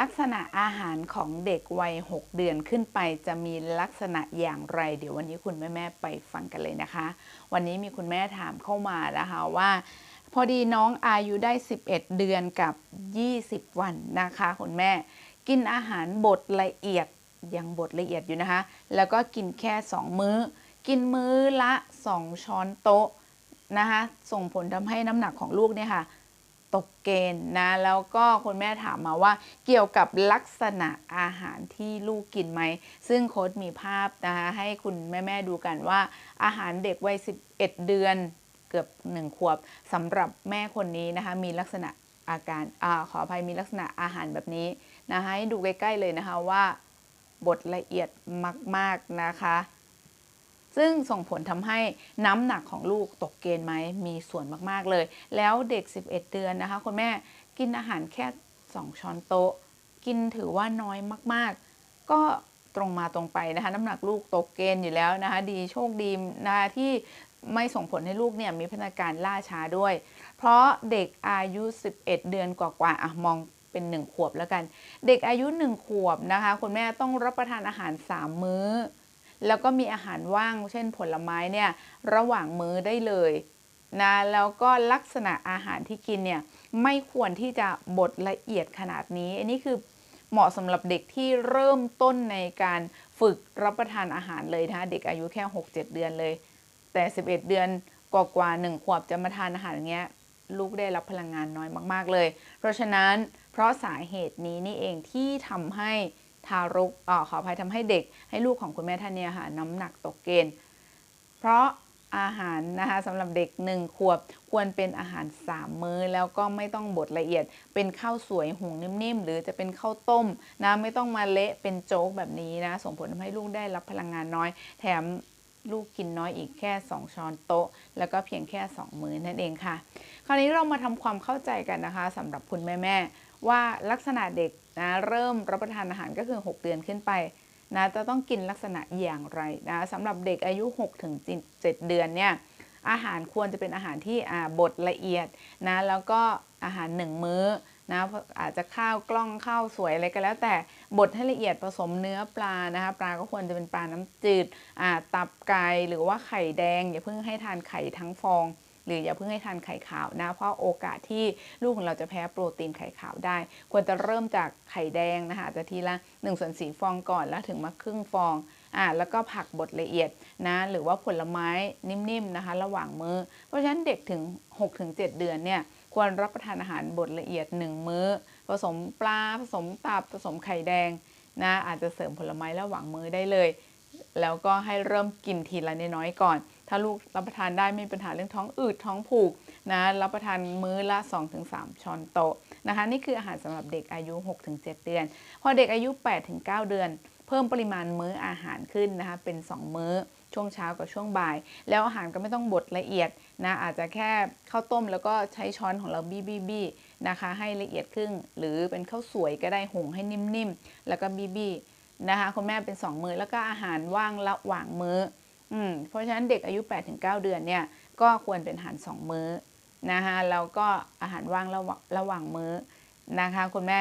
ลักษณะอาหารของเด็กวัย 6 เดือนขึ้นไปจะมีลักษณะอย่างไร เดี๋ยววันนี้คุณแม่ๆไปฟังกันเลยนะคะ วันนี้มีคุณแม่ถามเข้ามานะคะว่า พอดีน้องอายุได้ 11 เดือนกับ 20 วันนะคะ คุณแม่ กินอาหารบดละเอียดยังบดละเอียดอยู่นะคะ แล้วก็กินแค่ 2 มื้อ กินมื้อละ 2 ช้อนโต๊ะนะคะ ส่งผลทำให้น้ำหนักของลูกเนี่ยค่ะ ตกเกณฑ์นะแล้วก็คุณแม่ถามมาว่าเกี่ยวกับลักษณะอาหารที่ลูกกินไหม ซึ่งโค้ดมีภาพนะคะให้คุณแม่ ๆ ดูกันว่า อาหารเด็กวัย 11 เดือนเกือบ 1 ขวบสำหรับแม่คนนี้นะคะมีลักษณะอาการอาขออภัยมีลักษณะอาหารแบบนี้นะคะให้ดูใกล้ ๆ เลยนะคะว่าบดละเอียดมาก ๆ นะคะ ซึ่งส่งผลทำให้น้ำหนักของลูกตกเกณฑ์ไหมมีส่วนมากๆเลย แล้วเด็ก 11 เดือนนะคะคุณแม่กินอาหารแค่ 2 ช้อนโต๊ะ กินถือว่าน้อยมากๆ ก็ตรงมาตรงไปนะคะน้ำหนักลูกตกเกณฑ์อยู่แล้วนะคะ ดีโชคดีนะคะที่ไม่ส่งผลให้ลูกเนี่ยมีพัฒนาการล่าช้าด้วย เพราะเด็กอายุ 11 เดือนกว่าๆอะมองเป็น 1 ขวบแล้วกัน เด็กอายุ 1 ขวบนะคะ คุณแม่ต้องรับประทานอาหาร 3 มื้อ แล้วก็มีอาหารว่าง เช่นผลไม้เนี่ยระหว่างมื้อได้เลยนะแล้วก็ลักษณะอาหารที่กินเนี่ยไม่ควรที่จะบดละเอียดขนาดนี้ อันนี้คือเหมาะสำหรับเด็กที่เริ่มต้นในการฝึกรับประทานอาหารเลยนะคะเด็กอายุแค่ 6-7 เดือนเลย แต่ 11 เดือนกว่ากว่าหนึ่งขวบจะมาทานอาหารอย่างเงี้ยลูกได้รับพลังงานน้อยมาก ๆ เลย เพราะฉะนั้นเพราะสาเหตุนี้นี่เองที่ทำให้ ทารกออขออภัยทำให้เด็กให้ลูกของคุณแม่ท่านเนี่ยค่ะน้ำหนักตกเกณฑ์ เพราะอาหารนะคะสำหรับเด็ก 1 ขวบควรเป็นอาหาร 3 มื้อ แล้วก็ไม่ต้องบดละเอียด เป็นข้าวสวยหุงนิ่มๆ หรือจะเป็นข้าวต้มนะไม่ต้องมาเละเป็นโจ๊กแบบนี้นะ ส่งผลทำให้ลูกได้รับพลังงานน้อย แถมลูกกินน้อยอีกแค่ 2 ช้อนโต๊ะ แล้วก็เพียงแค่ 2 มื้อนั่นเองค่ะ คราวนี้เรามาทำความเข้าใจกันนะคะสำหรับคุณแม่ๆ ว่าลักษณะเด็กนะเริ่มรับประทานอาหารก็คือ 6 เดือนขึ้นไปนะจะต้องกินลักษณะอย่างไรนะสำหรับเด็กอายุ6ถึง7เดือนเนี่ยอาหารควรจะเป็นอาหารที่บดละเอียดนะแล้วก็อาหาร1มื้อนะอาจจะข้าวกล้องข้าวสวยอะไรก็แล้ว แต่บดให้ละเอียดผสมเนื้อปลานะคะปลาก็ควรจะเป็นปลาน้ำจืดตับไก่หรือว่าไข่แดงอย่าเพิ่งให้ทานไข่ทั้งฟอง หรืออย่าเพิ่งให้ทานไข่ขาวนะ เพราะโอกาสที่ลูกของเราจะแพ้โปรตีนไข่ขาวได้ ควรจะเริ่มจากไข่แดงนะคะจะทีละ1ส่วน4ฟองก่อนแล้วถึงมาครึ่งฟองอ่าแล้วก็ผักบดละเอียดนะหรือว่าผลไม้นิ่มๆนะคะ ระหว่างมือ้อ เพราะฉะนั้นเด็กถึง 6-7 เดือนเนี่ยควรรับประทานอาหารบดละเอียด 1 มื้อ ผสมปลาผสมตับผสมไข่แดงนะอาจจะเสริมผลไม้ระหว่างมื้อได้เลย แล้วก็ให้เริ่มกินทีละน้อยๆก่อน ถ้าลูกรับประทานได้ไม่มีปัญหาเรื่องท้องอืดท้องผูกนะรับประทานมื้อละ 2-3 ช้อนโต๊ะนะคะนี่คืออาหารสำหรับเด็กอายุ 6-7 เดือน พอเด็กอายุ 8-9 เดือน เพิ่มปริมาณมื้ออาหารขึ้นนะคะเป็น 2 มื้อช่วงเช้ากับช่วงบ่าย แล้วอาหารก็ไม่ต้องบดละเอียดนะอาจจะแค่ข้าวต้มแล้วก็ใช้ช้อนของเราบี้บี้บี้นะคะให้ละเอียดครึ่ง หรือเป็นข้าวสวยก็ได้หุงให้นิ่มๆ แล้วก็บี้บี้นะคะคุณแม่เป็น 2 มื้อแล้วก็อาหารว่างระหว่างมื้อ มเพราะฉะนั้นเด็กอายุ 8-9 เดือนเนี่ยก็ควรเป็นอาหาร 2 มื้อนะคะแล้วก็อาหารว่างระระหว่างมื้อนะคะคุณแม่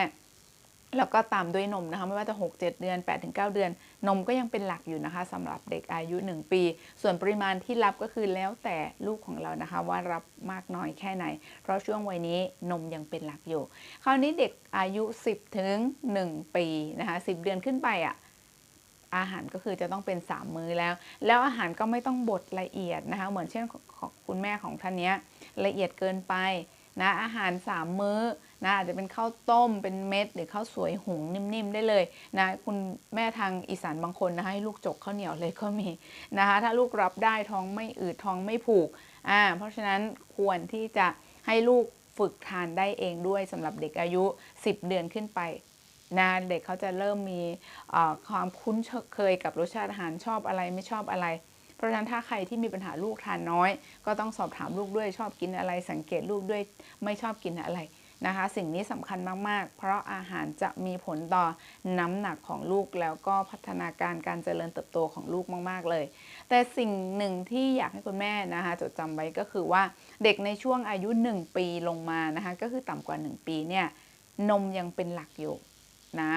แล้วก็ตามด้วยนมนะคะไม่ว่าจะ 6 7 เดือน 8-9 เดือน นมก็ยังเป็นหลักอยู่นะคะสำหรับเด็กอายุ 1 ปี ส่วนปริมาณที่รับก็คือแล้วแต่ลูกของเรานะคะ ว่ารับมากน้อยแค่ไหน เพราะช่วงวัยนี้นมยังเป็นหลักอยู่ คราวนี้เด็กอายุ 10 ถึง 1 ปีนะคะ10 เดือนขึ้นไปอะ่ะ อาหารก็คือจะต้องเป็น 3 มื้อแล้ว แล้วอาหารก็ไม่ต้องบดละเอียดนะคะ เหมือนเช่นคุณแม่ของท่านนี้ละเอียดเกินไปนะอาหาร 3 มื้อนะอาจจะเป็นข้าวต้มเป็นเม็ด หรือข้าวสวยหุงนิ่มๆได้เลยนะคุณแม่ทางอีสานบางคนนะคะให้ลูกจกข้าวเหนียวเลยก็มีนะคะถ้าลูกรับได้ท้องไม่อืดท้องไม่ผูกอ่าเพราะฉะนั้นควรที่จะให้ลูกฝึกทานได้เองด้วยสำหรับเด็กอายุ 10 เดือนขึ้นไป นะเด็กเขาจะเริ่มมีความคุ้นเคยกับรสชาติอาหารชอบอะไรไม่ชอบอะไร เพราะฉะนั้นถ้าใครที่มีปัญหาลูกทานน้อย ก็ต้องสอบถามลูกด้วยชอบกินอะไร สังเกตลูกด้วยไม่ชอบกินอะไรนะคะ สิ่งนี้สำคัญมากๆ เพราะอาหารจะมีผลต่อน้ำหนักของลูกแล้วก็พัฒนาการการเจริญเติบโตของลูกมากๆเลย แต่สิ่งหนึ่งที่อยากให้คุณแม่นะคะจดจำไว้ก็คือว่าเด็กในช่วงอายุ 1 ปีลงมานะคะก็คือต่ำกว่า 1 ปีเนี่ยนมยังเป็นหลักอยู่ นะ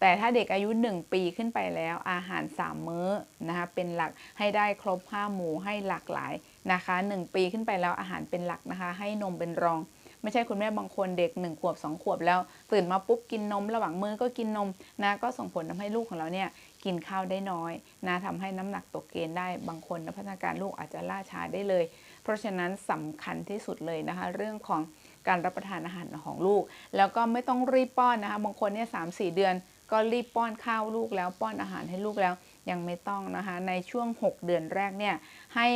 แต่ถ้าเด็กอายุ 1 ปีขึ้นไปแล้วอาหาร 3 มื้อนะคะเป็นหลักให้ได้ครบ 5 หมู่ให้หลากหลายนะคะ 1 ปีขึ้นไปแล้วอาหารเป็นหลักนะคะ ให้นมเป็นรอง ไม่ใช่คุณแม่บางคนเด็ก 1 ขวบ 2 ขวบแล้ว ตื่นมาปุ๊บกินนม ระหว่างมื้อก็กินนมนะก็ส่งผลทำให้ลูกของเราเนี่ยกินข้าวได้น้อยนะทำให้น้ำหนักตกเกณฑ์ได้บางคนนะพัฒนาการลูกอาจจะล่าช้าได้เลย เพราะฉะนั้นสำคัญที่สุดเลยนะคะ เรื่องของ การรับประทานอาหารของลูก แล้วก็ไม่ต้องรีบป้อนนะคะบางคนเนี่ยสามสี่เดือน ก็รีบป้อนข้าวลูกแล้วป้อนอาหารให้ลูกแล้วยังไม่ต้องนะคะ ในช่วง 6 เดือนแรกเนี่ยให้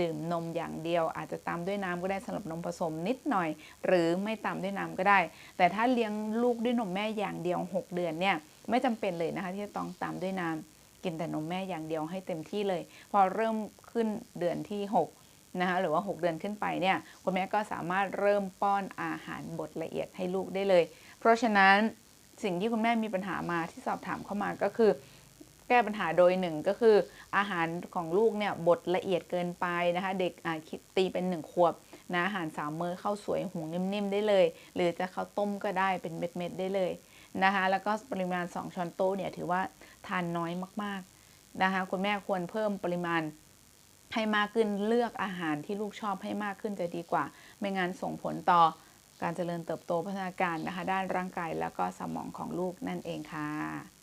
ดื่มนมอย่างเดียว อาจจะตามด้วยน้ำก็ได้สำหรับนมผสมนิดหน่อย หรือไม่ตามด้วยน้ำก็ได้ แต่ถ้าเลี้ยงลูกด้วยนมแม่อย่างเดียว 6 เดือนเนี่ยไม่จำเป็นเลยนะคะที่จะต้องตามด้วยน้ำกินแต่นมแม่อย่างเดียวให้เต็มที่เลย พอเริ่มขึ้นเดือนที่ 6 นะคะหรือว่า 6 เดือนขึ้นไปเนี่ยคุณแม่ก็สามารถเริ่มป้อนอาหารบดละเอียดให้ลูกได้เลย เพราะฉะนั้นสิ่งที่คุณแม่มีปัญหามาที่สอบถามเข้ามาก็คือ แก้ปัญหาโดยหนึ่งก็คือ อาหารของลูกเนี่ยบดละเอียดเกินไปนะคะเด็กคิดตีเป็นหนึ่งขวบนะอาหารสามมื้อข้าวสวยหุงนิ่มๆได้เลย หรือจะข้าวต้มก็ได้เป็นเม็ดๆได้เลยนะคะแล้วก็ปริมาณ 2 ช้อนโต๊ะเนี่ยถือว่าทานน้อยมากๆนะคะคุณแม่ควรเพิ่มปริมาณ ให้มากขึ้นเลือกอาหารที่ลูกชอบให้มากขึ้นจะดีกว่า ไม่งั้นส่งผลต่อการเจริญเติบโตพัฒนาการนะคะ ด้านร่างกายแล้วก็สมองของลูกนั่นเองค่ะ